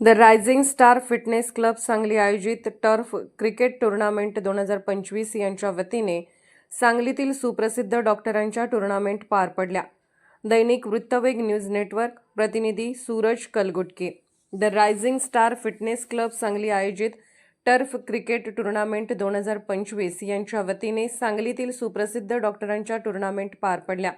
The rising star fitness club Sangli आयोजित turf cricket tournament दोन हजार पंचवीस यांच्या वतीने सांगलीतील सुप्रसिद्ध डॉक्टरांच्या टुर्नामेंट पार पडल्या. दैनिक वृत्तवेग न्यूज नेटवर्क प्रतिनिधी Suraj Kalgutke. The rising star fitness club Sangli आयोजित टर्फ क्रिकेट टुर्नामेंट दोन हजार पंचवीस यांच्या वतीने सांगलीतील सुप्रसिद्ध डॉक्टरांच्या टुर्नामेंट पार पडल्या.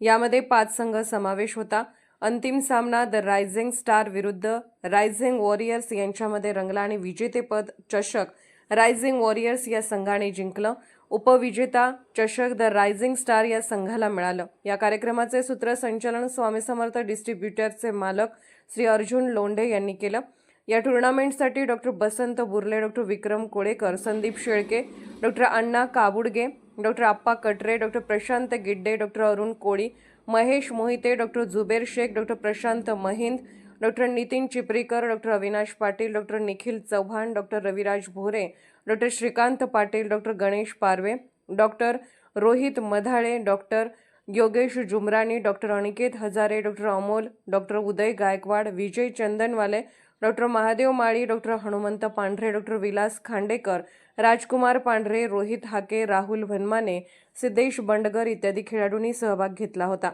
यामध्ये पाच संघ समावेश होता. अंतिम सामना द रायझिंग स्टार विरुद्ध रायझिंग वॉरियर्स यांच्यामध्ये रंगला आणि विजेतेपद चषक रायझिंग वॉरियर्स या संघाने जिंकलं. उपविजेता चषक द रायझिंग स्टार या संघाला मिळालं. या कार्यक्रमाचे सूत्रसंचालन स्वामी समर्थ डिस्ट्रीब्युटरचे मालक श्री अर्जुन लोंढे यांनी केलं. या टुर्नामेंटसाठी doctor Basant Burle doctor Vikram Kolekar Sandeep Shelke doctor Anna Kabudge doctor Appa Katare doctor Prashant Gidde doctor Arun Koli Mahesh Mohite doctor Zuber Shaikh doctor Prashant Mahind doctor Nitin Chiparikar doctor Avinash Patil doctor Nikhil Chavan doctor Raviraj Bhore doctor Shrikant Patil doctor Ganesh Parve doctor Rohit Madhale doctor Yogesh Jumrani doctor Aniket Hazare doctor Amol doctor Uday Gaikwad Vijay Chandanwale doctor Mahadev Mali doctor Hanumant Pandhare doctor Vilas Khandekar राजकुमार पांढरे रोहित हाके राहुल भनमाने सिद्धेश बंडगर इत्यादी खेळाडूंनी सहभाग घेतला होता.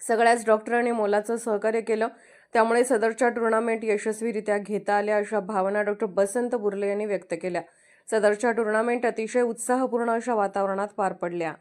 सगळ्याच डॉक्टरांनी मोलाचं सहकार्य केलं. त्यामुळे सदरच्या टुर्नामेंट यशस्वीरित्या घेता आल्या अशा भावना डॉक्टर बसंत बुर्ले यांनी व्यक्त केल्या. सदरच्या टुर्नामेंट अतिशय उत्साहपूर्ण अशा वातावरणात पार पडल्या.